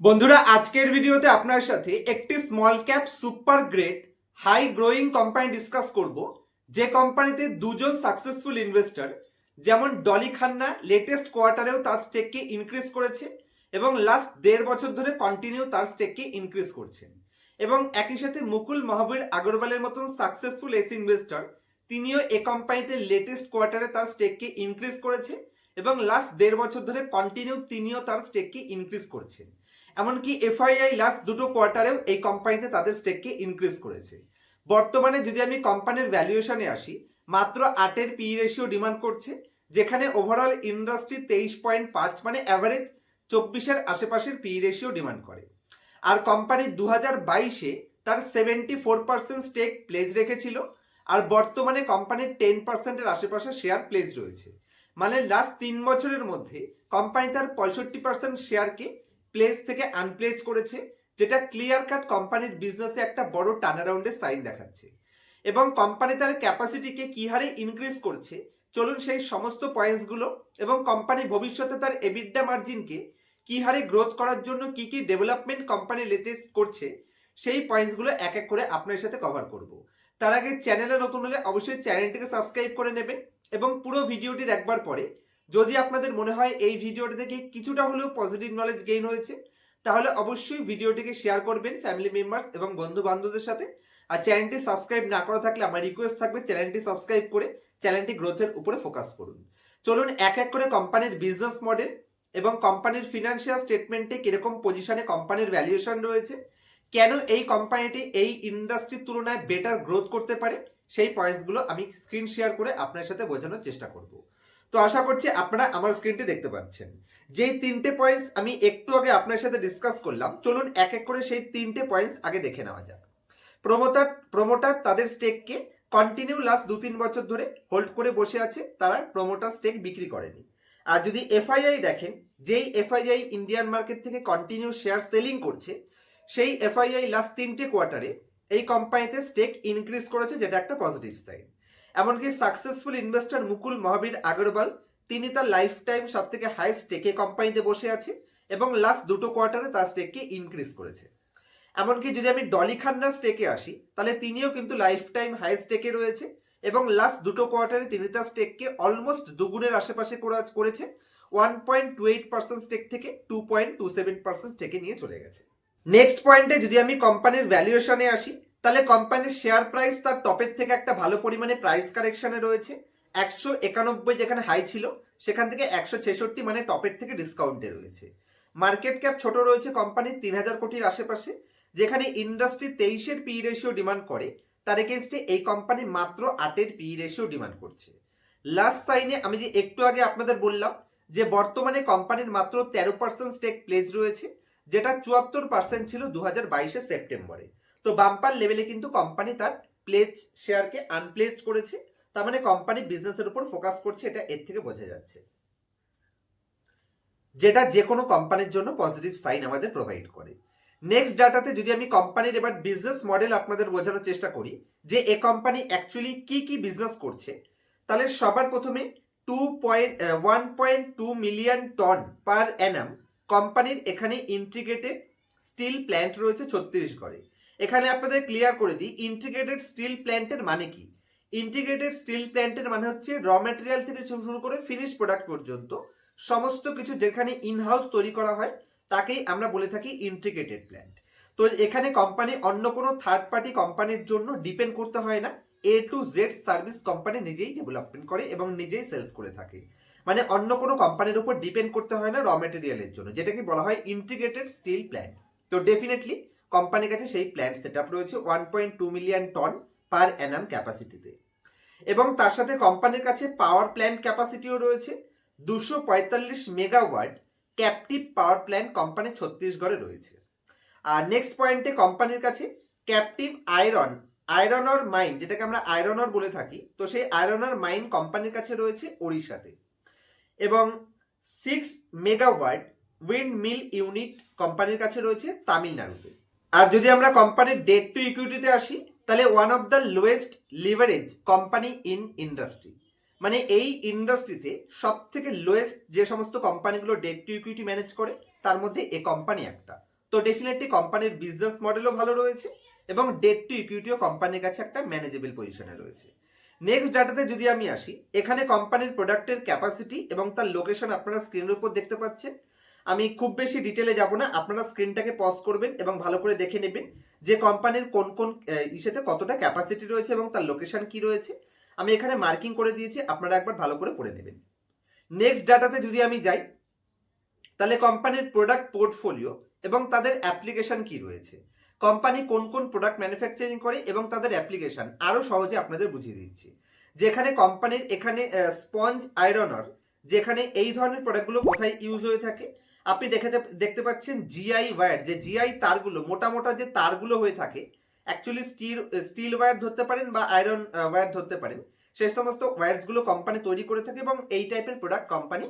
বন্ধুরা, আজকের ভিডিওতে আপনার সাথে একটি small cap super great high growing company discuss করব। যে কোম্পানিতে দুজন সাকসেসফুল ইনভেস্টর যেমন ডলি খান্না লেটেস্ট কোয়ার্টারেও তার স্টেককে ইনক্রিজ করেছে এবং লাস্ট দেড় বছর ধরে কন্টিনিউ তার স্টেককে ইনক্রিজ করছেন এবং একই সাথে মুকুল মহাবীর আগরওয়ালের মতন সাকসেসফুল এস ইনভেস্টর তিনিও এ কোম্পানিতে লেটেস্ট কোয়ার্টারে তার স্টেককে ইনক্রিজ করেছে এবং লাস্ট দেড় বছর ধরে কন্টিনিউ তিনিও তার স্টেককে ইনক্রিজ করছেন। এমনকি এফআইআই লাস্ট দুটো কোয়ার্টারেও এই কোম্পানিতে তাদের স্টেককে ইনক্রিজ করেছে। বর্তমানে যদি আমি কোম্পানির ভ্যালুয়েশনে আসি, মাত্র আটের পি রেশিও ডিমান্ড করছে, যেখানে ওভারঅল ইন্ডাস্ট্রি তেইশ পয়েন্ট পাঁচ মানে অ্যাভারেজ চব্বিশের আশেপাশের পি রেশিও ডিমান্ড করে। আর কোম্পানি দু হাজার বাইশে তার seventy four percent stake pledge রেখেছিল, আর বর্তমানে কোম্পানির টেন পার্সেন্টের আশেপাশে শেয়ার প্লেজ রয়েছে। মানে লাস্ট তিন বছরের মধ্যে কোম্পানি তার পঁয়ষট্টি পার্সেন্ট শেয়ারকে প্লেস থেকে আনপ্লেস করেছে, যেটা ক্লিয়ার কাট কোম্পানির বিজনেসে একটা বড় টার্নারাউন্ডের সাইন দেখাচ্ছে। এবং কোম্পানি তার ক্যাপাসিটিকে কি হারে ইনক্রিজ করছে, চলুন সেই সমস্ত পয়েন্টসগুলো এবং কোম্পানি ভবিষ্যতে তার এবিডা মার্জিনকে কি হারে গ্রোথ করার জন্য কি কি ডেভেলপমেন্ট কোম্পানি লেটেস্ট করছে, সেই পয়েন্টসগুলো এক এক করে আপনার সাথে কভার করব। তার আগে চ্যানেলে নতুন হলে অবশ্যই চ্যানেলটিকে সাবস্ক্রাইব করে নেবেন এবং পুরো ভিডিওটি দেখবার পরে যদি আপনাদের মনে হয় এই ভিডিওটি থেকে কিছুটা হলেও পজিটিভ নলেজ গেইন হয়েছে, তাহলে অবশ্যই ভিডিওটিকে শেয়ার করবেন ফ্যামিলি মেম্বার্স এবং বন্ধু বান্ধবদের সাথে। আর চ্যানেলটি সাবস্ক্রাইব না করা থাকলে আমার রিকোয়েস্ট থাকবে চ্যানেলটি সাবস্ক্রাইব করে চ্যানেলটি গ্রোথের উপরে ফোকাস করুন। চলুন এক এক করে কোম্পানির বিজনেস মডেল এবং কোম্পানির ফিনান্সিয়াল স্টেটমেন্টে কীরকম পজিশনে কোম্পানির ভ্যালুয়েশন রয়েছে, কেন এই কোম্পানিটি এই ইন্ডাস্ট্রির তুলনায় বেটার গ্রোথ করতে পারে, সেই পয়েন্টসগুলো আমি স্ক্রিন শেয়ার করে আপনার সাথে বোঝানোর চেষ্টা করব। তো আশা করছি আপনারা আমার স্ক্রিনটি দেখতে পাচ্ছেন। যেই তিনটে পয়েন্টস আমি একটু আগে আপনার সাথে ডিসকাস করলাম, চলুন এক এক করে সেই তিনটে পয়েন্টস আগে দেখে নেওয়া যাক। প্রমোটার প্রমোটার তাদের স্টেককে কন্টিনিউ লাস্ট দু তিন বছর ধরে হোল্ড করে বসে আছে, তারা প্রমোটার স্টেক বিক্রি করেনি। আর যদি এফআইআই দেখেন, যেই এফআইআই ইন্ডিয়ান মার্কেট থেকে কন্টিনিউ শেয়ার সেলিং করছে, সেই এফআইআই লাস্ট তিনটে কোয়ার্টারে এই কোম্পানিতে স্টেক ইনক্রিজ করেছে, যেটা একটা পজিটিভ সাইন এমনকি সাকসেসফুল ইনভেস্টর মুকুল মহাবীর আগরওয়াল, তিনি তার লাইফ টাইম সব থেকে হাই স্টেকে কোম্পানিতে বসে আছে এবং লাস্ট দুটো কোয়ার্টারে তার স্টেককে ইনক্রিজ করেছে। এমনকি যদি আমি ডলি খান্নার স্টেকে আসি, তাহলে তিনিও কিন্তু লাইফ টাইম হাই স্টেকে রয়েছে এবং লাস্ট দুটো কোয়ার্টারে তিনি তার স্টেককে অলমোস্ট দুগুণের আশেপাশে করা- করেছে one point two eight percent stake থেকে two point two seven percent স্টেকে নিয়ে চলে গেছে। নেক্সট পয়েন্টে যদি আমি কোম্পানির ভ্যালুয়েশনে আসি তাহলে কোম্পানির শেয়ার প্রাইস তার টপের থেকে একটা ভালো পরিমাণে প্রাইস কারেকশনে রয়েছে। একশো একানব্বই যেখানে হাই ছিল, সেখান থেকে একশো ছেষট্টি মানে টপের থেকে ডিসকাউন্টে রয়েছে। মার্কেট ক্যাপ ছোট রয়েছে কোম্পানির তিন হাজার কোটির আশেপাশে। যেখানে ইন্ডাস্ট্রি তেইশের পি রেশিও ডিমান্ড করে, তার এগেনস্টে এই কোম্পানি মাত্র আটের পি রেশিও ডিমান্ড করছে। লাস্ট সাইনে আমি যে একটু আগে আপনাদের বললাম যে বর্তমানে কোম্পানির মাত্র তেরো পার্সেন্ট স্টেক প্লেস রয়েছে, যেটা চুয়াত্তর পার্সেন্ট ছিল দু হাজার বাইশে সেপ্টেম্বরে তো বাম্পার লেভেলে কিন্তু কোম্পানি তার প্লেজ শেয়ারকে আনপ্লেসড করেছে। তার মানে কোম্পানি বিজনেসের উপর ফোকাস করছে, এটা এর থেকে বোঝা যাচ্ছে। যেটা যে কোনো কোম্পানির জন্য পজিটিভ সাইন আমাদের প্রোভাইড করে। নেক্সট ডাটাতে যদি আমি কোম্পানির এবার বিজনেস মডেল আপনাদের বোঝানোর চেষ্টা করি, যে এ কোম্পানি অ্যাকচুয়ালি কি কি বিজনেস করছে, তাহলে সবার প্রথমে two point one point two million ton per annum কোম্পানির এখানে ইন্টিগ্রেটেড স্টিল প্ল্যান্ট রয়েছে ছত্তিশগড়ে এখানে আপনাদের ক্লিয়ার করে দিই ইন্টিগ্রেটেড স্টিল প্ল্যান্টের মানে কি? ইন্টিগ্রেটেড স্টিল প্ল্যান্টের মানে হচ্ছে র ম্যাটেরিয়াল থেকে শুরু করে ফিনিশ প্রোডাক্ট পর্যন্ত সমস্ত কিছু যেখানে ইনহাউস তৈরি করা হয়, তাকেই আমরা বলে থাকি ইন্টিগ্রেটেড প্ল্যান্ট তো এখানে কোম্পানি অন্য কোনো থার্ড পার্টি কোম্পানির জন্য ডিপেন্ড করতে হয় না A to Z service company নিজেই ডেভেলপমেন্ট করে এবং নিজেই সেলস করে থাকে। মানে অন্য কোনো কোম্পানির উপর ডিপেন্ড করতে হয় না র ম্যাটেরিয়ালের জন্য, যেটাকে বলা হয় ইন্টিগ্রেটেড স্টিল প্ল্যান্ট তো ডেফিনেটলি কোম্পানির কাছে সেই প্ল্যান্ট সেট আপ রয়েছে one point two million ton per annum ক্যাপাসিটিতে এবং তার সাথে কোম্পানির কাছে পাওয়ার প্ল্যান্ট ক্যাপাসিটিও রয়েছে। দুশো পঁয়তাল্লিশ megawatt captive power plant company ছত্তিশগড়ে রয়েছে। আর নেক্সট পয়েন্টে কোম্পানির কাছে ক্যাপটিভ আয়রন আয়রনর মাইন যেটাকে আমরা আয়রনর বলে থাকি, তো সেই আয়রনর মাইন কোম্পানির কাছে রয়েছে ওড়িশাতে। এবং six megawatt wind mill unit কোম্পানির কাছে রয়েছে তামিলনাড়ুতে। আর যদি আমরা কোম্পানির ডেট টু ইকুইটিতে আসি, তাহলে one of the lowest leverage company in industry মানে এই ইন্ডাস্ট্রিতে সব থেকে লোয়েস্ট যে সমস্ত কোম্পানিগুলো ডেট টু ইকুইটি ম্যানেজ করে, তার মধ্যে এ কোম্পানি একটা। তো ডেফিনেটলি কোম্পানির বিজনেস মডেলও ভালো রয়েছে এবং ডেট টু ইকুইটিও কোম্পানির কাছে একটা ম্যানেজেবল পজিশনে রয়েছে। নেক্সট ডাটাতে যদি আমি আসি, এখানে কোম্পানির প্রোডাক্টের ক্যাপাসিটি এবং তার লোকেশন আপনারা স্ক্রিনের উপর দেখতে পাচ্ছেন। আমি খুব বেশি ডিটেলে যাব না। আপনারা স্ক্রিনটাকে পজ করবেন এবং ভালো করে দেখে নেবেন যে কোম্পানির কোন কোন ইসেতে কতটা ক্যাপাসিটি রয়েছে এবং তার লোকেশন কি রয়েছে। আমি এখানে মার্কিং করে দিয়েছি, আপনারা একবার ভালো করে পড়ে নেবেন। নেক্সট ডাটাতে যদি আমি যাই, তাহলে কোম্পানির প্রোডাক্ট পোর্টফোলিও এবং তাদের অ্যাপ্লিকেশন কি রয়েছে। কোম্পানি কোন কোন প্রোডাক্ট ম্যানুফ্যাকচারিং করে এবং তাদের অ্যাপ্লিকেশন আরও সহজে আপনাদের বুঝিয়ে দিচ্ছি। যেখানে কোম্পানির এখানে স্পঞ্জ আয়রনার যেখানে এই ধরনের প্রোডাক্টগুলো কোথায় ইউজ হয়ে থাকে আপনি দেখে দেখতে পাচ্ছেন জিআই ওয়্যার যে জিআই তারগুলো, মোটা মোটা যে তারগুলো হয়ে থাকে অ্যাকচুয়ালি স্টিল স্টিল ওয়্যার ধরতে পারেন বা আয়রন ওয়্যার ধরতে পারেন সেই সমস্ত ওয়্যারসগুলো কোম্পানি তৈরি করে থাকে এবং এই টাইপের প্রোডাক্ট কোম্পানি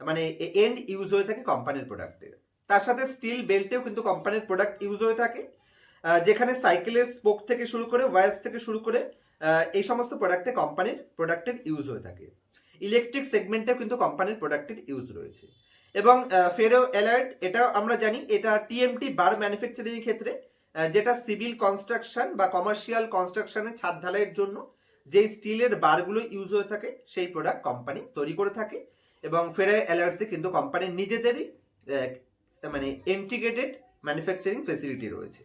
মানে এন্ড ইউজ হয়ে থাকে কোম্পানির প্রোডাক্টের তার সাথে স্টিল বেল্টেও কিন্তু কোম্পানির প্রোডাক্ট ইউজ হয়ে থাকে যেখানে সাইকেলের স্পোক থেকে শুরু করে ওয়ার্স থেকে শুরু করে এই সমস্ত প্রোডাক্টে কোম্পানির প্রোডাক্টের ইউজ হয়ে থাকে। ইলেকট্রিক সেগমেন্টেও কিন্তু কোম্পানির প্রোডাক্টের ইউজ রয়েছে। এবং ফেরো অ্যালার্ট এটা আমরা জানি, এটা টিএমটি বার ম্যানুফ্যাকচারিং ক্ষেত্রে যেটা সিভিল কনস্ট্রাকশন বা কমার্শিয়াল কনস্ট্রাকশনের ছাদ ঢালাইয়ের জন্য যেই স্টিলের বারগুলো ইউজ হয়ে থাকে, সেই প্রোডাক্ট কোম্পানি তৈরি করে থাকে এবং ফেরো অ্যালার্টসে কিন্তু কোম্পানির নিজেদেরই মানে ইন্টিগ্রেটেড ম্যানুফ্যাকচারিং ফেসিলিটি রয়েছে।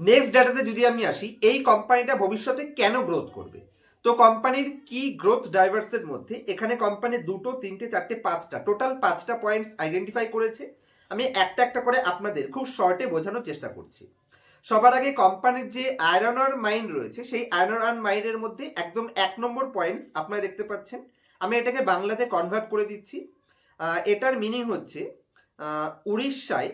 নেক্সট ডাটাতে যদি আমি আসি, এই কোম্পানিটা ভবিষ্যতে কেন গ্রোথ করবে? তো কোম্পানির কি গ্রোথ ড্রাইভার্সের মধ্যে এখানে কোম্পানি দুটো, তিনটে, চারটে, পাঁচটা। টোটাল পাঁচটা পয়েন্টস আইডেন্টিফাই করেছে। আমি একটা একটা করে আপনাদের খুব শর্টে বোঝানোর চেষ্টা করছি। সবার আগে কোম্পানির যে আয়রনার মাইন্ড রয়েছে, সেই আয়রন আর মাইন্ডের মধ্যে একদম এক নম্বর পয়েন্টস আপনারা দেখতে পাচ্ছেন। আমি এটাকে বাংলাতে কনভার্ট করে দিচ্ছি। এটার মিনিং হচ্ছে উড়িষ্যায়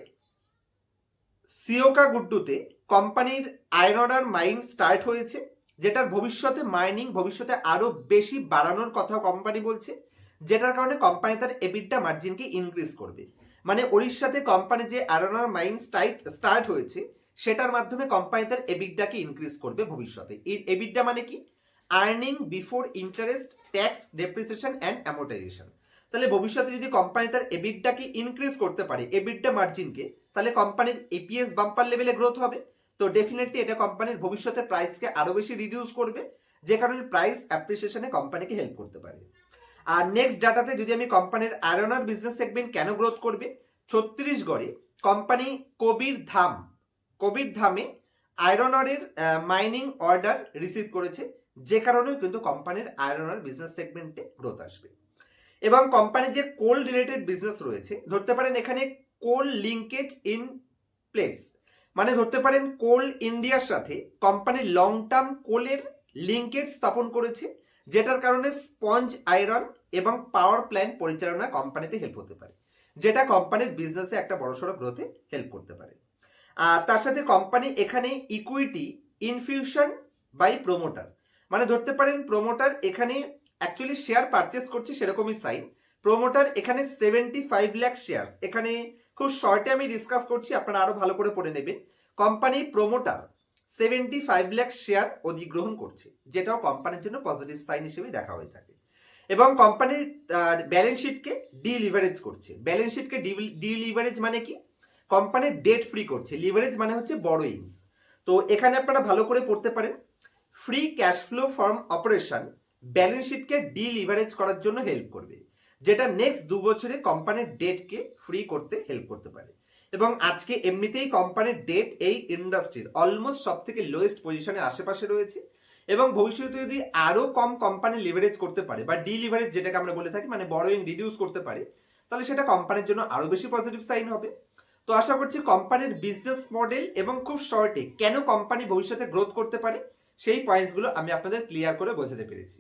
সিওকা গুড্ডুতে কোম্পানির আয়রনার মাইন স্টার্ট হয়েছে। যেটার ভবিষ্যতে মাইনিং ভবিষ্যতে আরও বেশি বাড়ানোর কথা কোম্পানি বলছে, যেটার কারণে কোম্পানি তার এবিডটা মার্জিনকে ইনক্রিজ করবে মানে উড়িষ্যাতে কোম্পানির যে আয়রনার মাইন স্টাইট স্টার্ট হয়েছে, সেটার মাধ্যমে কোম্পানি তার এবিডটাকে ইনক্রিজ করবে ভবিষ্যতে। এই এবিডটা মানে কি? Earning before interest tax depreciation and amortisation তাহলে ভবিষ্যতে যদি কোম্পানি তার এবিডটাকে ইনক্রিজ করতে পারে এবিডটা মার্জিনকে তাহলে কোম্পানির এপিএস বাম্পার লেভেলে গ্রোথ হবে। তো ডেফিনেটলি এটা কোম্পানির ভবিষ্যতে প্রাইসকে আরও বেশি রিডিউস করবে, যে কারণে প্রাইস অ্যাপ্রিসিয়েশনে কোম্পানিকে হেল্প করতে পারে। আর নেক্সট ডাটাতে যদি আমি কোম্পানির আয়রনার বিজনেস সেগমেন্ট কেন গ্রোথ করবে ছত্তিশগড়ে কোম্পানি কবির ধাম, কবির ধামে আয়রনারের মাইনিং অর্ডার রিসিভ করেছে, যে কারণেও কিন্তু কোম্পানির আয়রনার বিজনেস সেগমেন্টে গ্রোথ আসবে। এবং কোম্পানির যে কোল রিলেটেড বিজনেস রয়েছে, ধরতে পারেন এখানে কোল লিঙ্কেজ ইন প্লেস মানে ধরতে পারেন কোল ইন্ডিয়ার সাথে কোম্পানির লং টার্ম কোলের লিঙ্কেজ স্থাপন করেছে, যেটার কারণে স্পঞ্জ আয়রন এবং পাওয়ার প্ল্যান্ট পরিচালনা কোম্পানিতে হেল্প হতে পারে, যেটা কোম্পানির বিজনেসে একটা বড়সড় গ্রোথে হেল্প করতে পারে। আর তার সাথে কোম্পানি এখানে ইকুইটি ইনফিউশন বাই প্রোমোটার মানে ধরতে পারেন প্রোমোটার এখানে অ্যাকচুয়ালি শেয়ার পারচেস করছে সেরকমই সাইন প্রোমোটার এখানে সেভেন্টি ফাইভ ল্যাক শেয়ার এখানে খুব শর্টে আমি ডিসকাস করছি, আপনারা আরও ভালো করে পড়ে নেবেন। Company promoter seventy five lakh share অধিগ্রহণ করছে, যেটাও কোম্পানির জন্য পজিটিভ সাইন হিসেবে দেখা হয়ে থাকে। এবং কোম্পানির ব্যালেন্স শিটকে ডিলিভারেজ করছে। ব্যালেন্স শিটকে ডি লিভারেজ মানে কি? কোম্পানির ডেট ফ্রি করছে। লিভারেজ মানে হচ্ছে বড়োইংস তো এখানে আপনারা ভালো করে পড়তে পারেন। Free cash flow from operation balance শিটকে deleverage করার জন্য হেল্প করবে। যেটা নেক্সট দু বছরে কোম্পানির ডেটকে ফ্রি করতে হেল্প করতে পারে। এবং আজকে এমনিতেই কোম্পানির ডেট এই ইন্ডাস্ট্রির অলমোস্ট সব থেকে লোয়েস্ট পজিশনের আশেপাশে রয়েছে। এবং ভবিষ্যতে যদি আরও কম কোম্পানি লিভারেজ করতে পারে বা ডি লিভারেজ যেটাকে আমরা বলে থাকি মানে বড়োইং রিডিউস করতে পারে, তাহলে সেটা কোম্পানির জন্য আরও বেশি পজিটিভ সাইন হবে। তো আশা করছি কোম্পানির বিজনেস মডেল এবং খুব শর্টে কেন কোম্পানি ভবিষ্যতে গ্রোথ করতে পারে, সেই পয়েন্টসগুলো আমি আপনাদের ক্লিয়ার করে বোঝাতে পেরেছি।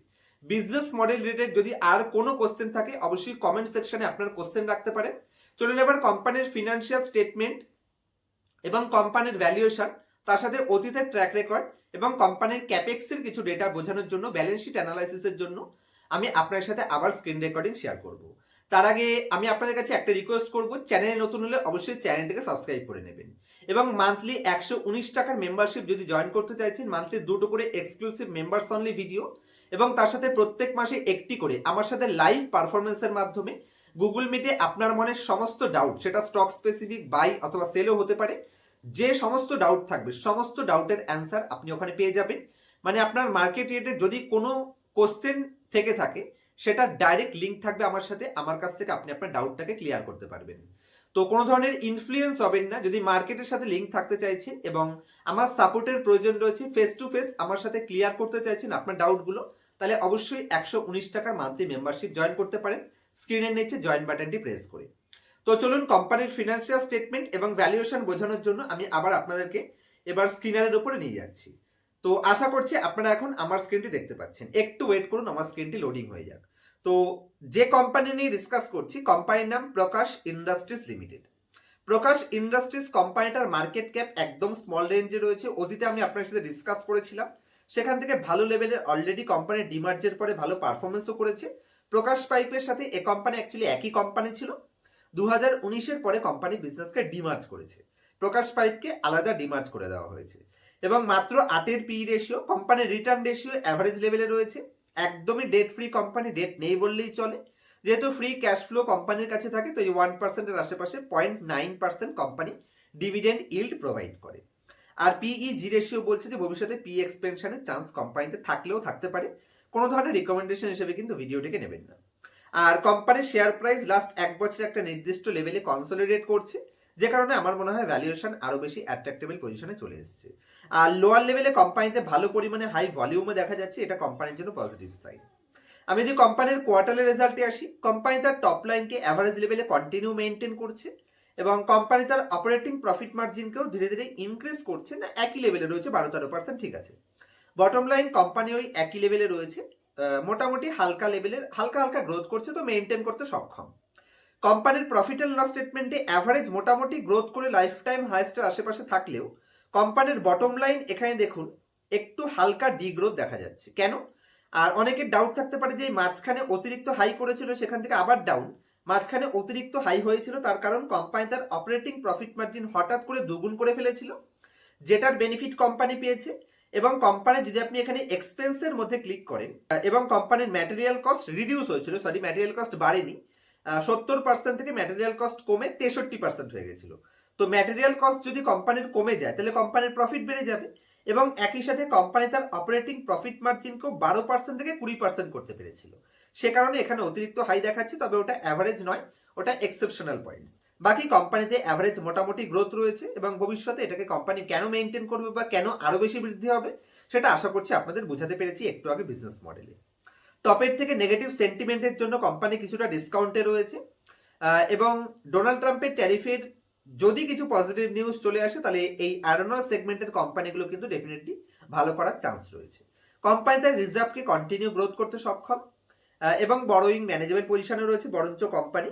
বিজনেস মডেল রিলেটেড যদি আর কোনো কোশ্চেন থাকে, অবশ্যই কমেন্ট সেকশনে আপনার কোশ্চেন রাখতে পারেন চলুন এবার কোম্পানির ফিনান্সিয়াল স্টেটমেন্ট এবং কোম্পানির ভ্যালুয়েশন তার সাথে অতীতের ট্র্যাক রেকর্ড এবং কোম্পানির ক্যাপেক্সের কিছু ডেটা বোঝানোর জন্য ব্যালেন্স শিট অ্যানালাইসিসের জন্য আমি আপনার সাথে আবার স্ক্রিন রেকর্ডিং শেয়ার করব। তার আগে আমি আপনাদের কাছে একটা রিকোয়েস্ট করব চ্যানেলে নতুন হলে অবশ্যই চ্যানেলটিকে সাবস্ক্রাইব করে নেবেন। এবং মান্থলি একশো উনিশ টাকার মেম্বারশিপ যদি জয়েন করতে চাইছেন মান্থলি দুটো করে এক্সক্লুসিভ মেম্বার্স অনলি ভিডিও এবং তার সাথে প্রত্যেক মাসে একটি করে। আমার সাথে লাইভ পারফরমেন্সের মাধ্যমে গুগল মিটে আপনার মনের সমস্ত ডাউট সেটা স্টক স্পেসিফিক বাই অথবা সেলও হতে পারে, যে সমস্ত ডাউট থাকবে, সমস্ত ডাউটের অ্যান্সার আপনি ওখানে পেয়ে যাবেন। মানে আপনার মার্কেট রেটে যদি কোনো কোশ্চেন থেকে থাকে, সেটা ডাইরেক্ট লিঙ্ক থাকবে আমার সাথে, আমার কাছ থেকে আপনি আপনার ডাউটটাকে ক্লিয়ার করতে পারবেন। তো কোনো ধরনের ইনফ্লুয়েন্স হবেন না, যদি মার্কেটের সাথে লিঙ্ক থাকতে চাইছেন এবং আমার সাপোর্টের প্রয়োজন রয়েছে ফেস টু ফেস আমার সাথে ক্লিয়ার করতে চাইছেন আপনার ডাউটগুলো তাহলে অবশ্যই একশো উনিশ টাকার মান্থলি মেম্বারশিপ জয়েন করতে পারেন। স্ক্রিনের নিচে জয়েন বাটনটি প্রেস করে। তো চলুন কোম্পানির ফিনান্সিয়াল স্টেটমেন্ট এবং ভ্যালুয়েশন বোঝানোর জন্য আমি আবার আপনাদেরকে এবার স্ক্রিনারের উপরে নিয়ে যাচ্ছি। তো আশা করছি আপনারা এখন আমার স্ক্রিনটি দেখতে পাচ্ছেন। একটু ওয়েট করুন, আমার স্ক্রিনটি লোডিং হয়ে যাক। তো যে কোম্পানি নিয়ে ডিসকাস করছি কোম্পানির নাম Prakash industries limited. Prakash industries কোম্পানিটার market cap একদম স্মল রেঞ্জে রয়েছে। অতীতে আমি আপনার সাথে ডিসকাস করেছিলাম। সেখান থেকে ভালো লেভেলের অলরেডি কোম্পানির ডিমার্জের পরে ভালো পারফরমেন্সও করেছে। প্রকাশ পাইপের সাথে এ কোম্পানি অ্যাকচুয়ালি একই কোম্পানি ছিল। দু হাজার উনিশের পরে কোম্পানি বিজনেসকে ডিমার্জ করেছে। প্রকাশ পাইপকে আলাদা ডিমার্জ করে দেওয়া হয়েছে। এবং মাত্র আটের পি রেশিও কোম্পানির রিটার্ন রেশিও অ্যাভারেজ লেভেলে রয়েছে। একদমই ডেট ফ্রি কোম্পানি ডেট নেই বললেই চলে। যেহেতু ফ্রি ক্যাশ ফ্লো কোম্পানির কাছে থাকে, তো এই ওয়ান পার্সেন্টের আশেপাশে point nine percent company dividend yield provide করে। আর পিই জি রেশিও বলছে যে ভবিষ্যতে পি এক্সপেনশনের চান্স কোম্পানিতে থাকলেও থাকতে পারে। কোনো ধরনের রিকমেন্ডেশন হিসেবে কিন্তু ভিডিওটিকে নেবেন না। আর কোম্পানির শেয়ার প্রাইস লাস্ট এক বছরে একটা নির্দিষ্ট লেভেলে কনসলিডেট করছে, যে কারণে আমার মনে হয় ভ্যালুয়েশন আরও বেশি অ্যাট্রাক্টেবল পজিশনে চলে এসেছে। আর লোয়ার লেভেলে কোম্পানিতে ভালো পরিমাণে হাই ভলিউমে দেখা যাচ্ছে, এটা কোম্পানির জন্য পজিটিভ সাইড আমি যদি কোম্পানির কোয়ার্টারের রেজাল্টে আসি কোম্পানি তার টপ লাইনকে অ্যাভারেজ লেভেলে কন্টিনিউ মেনটেন করছে। এবং কোম্পানি তার অপারেটিং প্রফিট মার্জিনকেও ধীরে ধীরে ইনক্রিজ করছে। না, একই লেভেলে রয়েছে, বারো তেরো পার্সেন্ট ঠিক আছে। বটম লাইন কোম্পানি ওই একই লেভেলে রয়েছে। মোটামুটি হালকা লেভেলের হালকা হালকা গ্রোথ করছে তো মেনটেন করতে সক্ষম। কোম্পানির প্রফিট অ্যান্ড লস স্টেটমেন্টে অ্যাভারেজ মোটামুটি গ্রোথ করে লাইফ টাইম হাইস্টের আশেপাশে থাকলেও কোম্পানির বটম লাইন এখানে দেখুন, একটু হালকা ডিগ্রোথ দেখা যাচ্ছে। কেন? আর অনেকের ডাউট থাকতে পারে যে মাঝখানে অতিরিক্ত হাই করেছিল, সেখান থেকে আবার ডাউন মাঝখানে অতিরিক্ত হাই হয়েছিল, তার কারণ কোম্পানি তার অপারেটিং প্রফিট মার্জিন হঠাৎ করে দুগুণ করে ফেলেছিল, যেটার বেনিফিট কোম্পানি পেয়েছে এবং কোম্পানি যদি আপনি এখানে এক্সপেন্সের মধ্যে ক্লিক করেন এবং কোম্পানির ম্যাটেরিয়াল কস্ট রিডিউস হয়েছিল সরি ম্যাটেরিয়াল কস্ট বাড়েনি সত্তর পার্সেন্ট থেকে ম্যাটেরিয়াল কস্ট কমে তেষট্টি পার্সেন্ট হয়ে গেছিল। তো ম্যাটেরিয়াল কস্ট যদি কোম্পানির কমে যায়, তাহলে কোম্পানির প্রফিট বেড়ে যাবে। এবং একই সাথে কোম্পানি তার অপারেটিং প্রফিট মার্জিনকেও বারো পার্সেন্ট থেকে কুড়ি পার্সেন্ট করতে পেরেছিল। সে কারণে এখানে অতিরিক্ত হাই দেখাচ্ছে, তবে ওটা অ্যাভারেজ নয়, ওটা এক্সেপশনাল পয়েন্টস বাকি কোম্পানিতে অ্যাভারেজ মোটামুটি গ্রোথ রয়েছে এবং ভবিষ্যতে এটাকে কোম্পানি কেন মেনটেন করবে বা কেন আরও বেশি বৃদ্ধি হবে, সেটা আশা করছি আপনাদের বোঝাতে পেরেছি একটু আগে বিজনেস মডেলে টপের থেকে নেগেটিভ সেন্টিমেন্টের জন্য কোম্পানি কিছুটা ডিসকাউন্টে রয়েছে এবং ডোনাল্ড ট্রাম্পের ট্যারিফের যদি কিছু পজিটিভ নিউজ চলে আসে, তাহলে এই অ্যারোনল সেগমেন্টের কোম্পানিগুলো কিন্তু ডেফিনেটলি ভালো করার চান্স রয়েছে। কোম্পানি তার রিজার্ভকে কন্টিনিউ গ্রোথ করতে সক্ষম এবং বড়োইং ম্যানেজেবল পজিশনে রয়েছে, বরঞ্চ কোম্পানি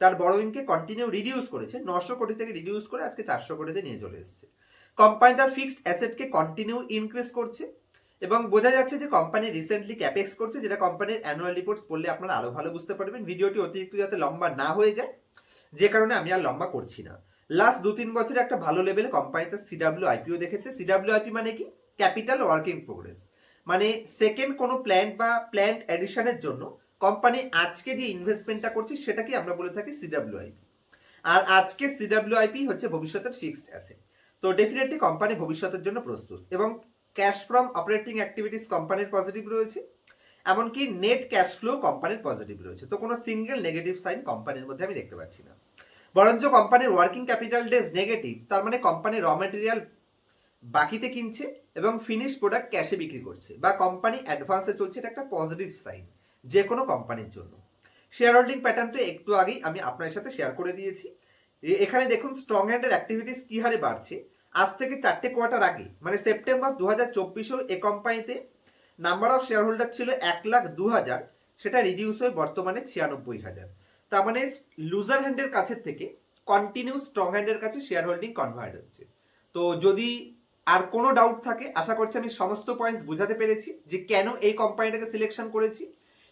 তার বড়োইংকে কন্টিনিউ রিডিউস করেছে, নশো কোটি থেকে রিডিউস করে আজকে চারশো কোটিতে নিয়ে চলে এসেছে। কোম্পানি তার ফিক্সড অ্যাসেটকে কন্টিনিউ ইনক্রিজ করছে, এবং বোঝা যাচ্ছে যে কোম্পানি রিসেন্টলি ক্যাপেক্স করছে, যেটা কোম্পানির অ্যানুয়াল রিপোর্টস পড়লে আপনারা আরও ভালো বুঝতে পারবেন। ভিডিওটি অতিরিক্ত যাতে লম্বা না হয়ে যায়, যে কারণে আমি আর লম্বা করছি না। লাস্ট দু তিন বছরে একটা ভালো লেভেলে কোম্পানিতে সিডাব্লিউ আইপিও দেখেছে। সিডাব্লিউ আইপি মানে কি? ক্যাপিটাল ওয়ার্কিং প্রোগ্রেস মানে সেকেন্ড কোনো প্ল্যান বা প্ল্যান্ট এডিশনের জন্য কোম্পানি আজকে যে ইনভেস্টমেন্টটা করছে সেটাকে আমরা বলে থাকি সিডাব্লিউ আইপি আর আজকে সিডাব্লিউ আইপি হচ্ছে ভবিষ্যতের ফিক্সড অ্যাসেট তো ডেফিনেটলি কোম্পানি ভবিষ্যতের জন্য প্রস্তুত। এবং ক্যাশ ফ্রম অপারেটিং অ্যাক্টিভিটিস কোম্পানির পজিটিভ রয়েছে। এমনকি নেট ক্যাশ ফ্লো কোম্পানির পজিটিভ রয়েছে। তো কোনো সিঙ্গেল নেগেটিভ সাইন কোম্পানির মধ্যে আমি দেখতে পাচ্ছি না। বরঞ্চ কোম্পানির ওয়ার্কিং ক্যাপিটাল ডেজ নেগেটিভ তার মানে কোম্পানি র মেটেরিয়াল বাকিতে কিনছে এবং ফিনিশ প্রোডাক্ট ক্যাশে বিক্রি করছে বা কোম্পানি অ্যাডভান্সে চলছে, এটা একটা পজিটিভ সাইন যে কোনো কোম্পানির জন্য। শেয়ার হোল্ডিং প্যাটার্ন তো একটু আগেই আমি আপনার সাথে শেয়ার করে দিয়েছি। এখানে দেখুন স্ট্রং হ্যান্ডের অ্যাক্টিভিটিস কি হারে বাড়ছে? আজ থেকে চারটে কোয়ার্টার আগে মানে সেপ্টেম্বর দু হাজার চব্বিশেও এ কোম্পানিতে নাম্বার অফ শেয়ার হোল্ডার ছিল এক লাখ দু হাজার সেটা রিডিউস হয়ে বর্তমানে ছিয়ানব্বই হাজার। তার মানে লুজার হ্যান্ডের কাছের থেকে কন্টিনিউ স্ট্রং হ্যান্ডের কাছে শেয়ার হোল্ডিং কনভার্ট হচ্ছে। তো যদি আর কোনো ডাউট থাকে, আশা করছি আমি সমস্ত পয়েন্টস বোঝাতে পেরেছি যে কেন এই কোম্পানিটাকে সিলেকশন করেছি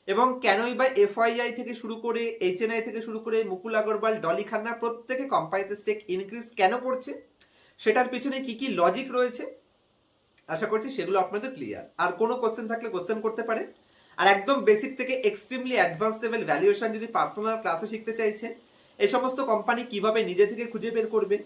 এবং কেনই বা এফআইআই থেকে শুরু করে এইচএনআই থেকে শুরু করে মুকুল আগরওয়াল, ডলি খান্না প্রত্যেকে কোম্পানিতে স্টেক ইনক্রিজ কেন করছে, সেটার পিছনে কি কি লজিক রয়েছে, আশা করছি সেগুলো আপনাদের ক্লিয়ার আর কোনো কোশ্চেন থাকলে কোশ্চেন করতে পারেন। আর একদম বেসিক থেকে এক্সট্রিমলি অ্যাডভান্স লেভেল ভ্যালুয়েশন যদি পার্সোনাল ক্লাসে শিখতে চাইছেন এই সমস্ত কোম্পানি কীভাবে নিজে থেকে খুঁজে বের করবেন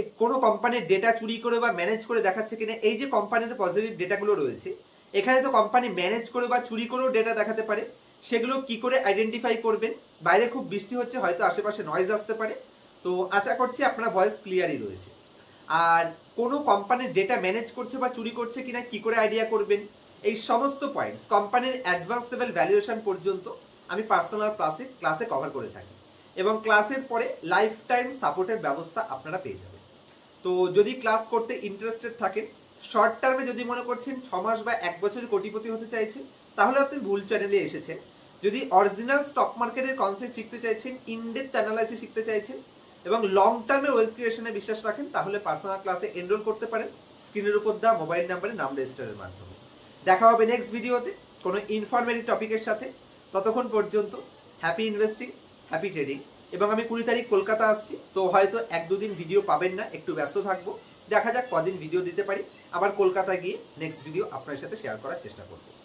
এ কোনো কোম্পানির ডেটা চুরি করে বা ম্যানেজ করে দেখাচ্ছে কিনা, এই যে কোম্পানির পজিটিভ ডেটাগুলো রয়েছে, এখানে তো কোম্পানি ম্যানেজ করে বা চুরি করেও ডেটা দেখাতে পারে, সেগুলো কি করে আইডেন্টিফাই করবেন, বাইরে খুব বৃষ্টি হচ্ছে, হয়তো আশেপাশে নয়েজ আসতে পারে, তো আশা করছি আপনার ভয়েস ক্লিয়ারই রয়েছে। আর কোনো কোম্পানির ডেটা ম্যানেজ করছে বা চুরি করছে কিনা, কি করে আইডিয়া করবেন এই সমস্ত পয়েন্টস কোম্পানির অ্যাডভান্স লেভেল ভ্যালুয়েশন পর্যন্ত আমি পার্সোনাল ক্লাসে ক্লাসে কভার করে থাকি। এবং ক্লাসের পরে লাইফ টাইম সাপোর্টের ব্যবস্থা আপনারা পেয়ে যাবেন। তো যদি ক্লাস করতে ইন্টারেস্টেড থাকেন শর্ট টার্মে যদি মনে করছেন ছ মাস বা এক বছর কোটিপতি হতে চাইছেন, তাহলে আপনি ভুল চ্যানেলে এসেছেন। যদি অরিজিনাল স্টক মার্কেটের কনসেপ্ট শিখতে চাইছেন ইনডেপথ অ্যানালাইসিস শিখতে চাইছেন, এবং লং টার্মে ওয়েলথ ক্রিয়েশনে বিশ্বাস রাখেন, তাহলে পার্সোনাল ক্লাসে এনরোল করতে পারেন। স্ক্রিনের উপর দেওয়া মোবাইল নাম্বারে নাম রেজিস্টারের মাধ্যমে। দেখা হবে নেক্সট ভিডিওতে কোনো ইনফরমেটিভ টপিকের সাথে। ততক্ষণ পর্যন্ত হ্যাপি ইনভেস্টিং হ্যাপি ট্রেডিং এবং আমি কুড়ি তারিখ কলকাতা আসছি, তো হয়তো এক দুদিন ভিডিও পাবেন না, একটু ব্যস্ত থাকব। দেখা যাক কদিন ভিডিও দিতে পারি। আবার কলকাতা গিয়ে নেক্সট ভিডিও আপনার সাথে শেয়ার করার চেষ্টা করব।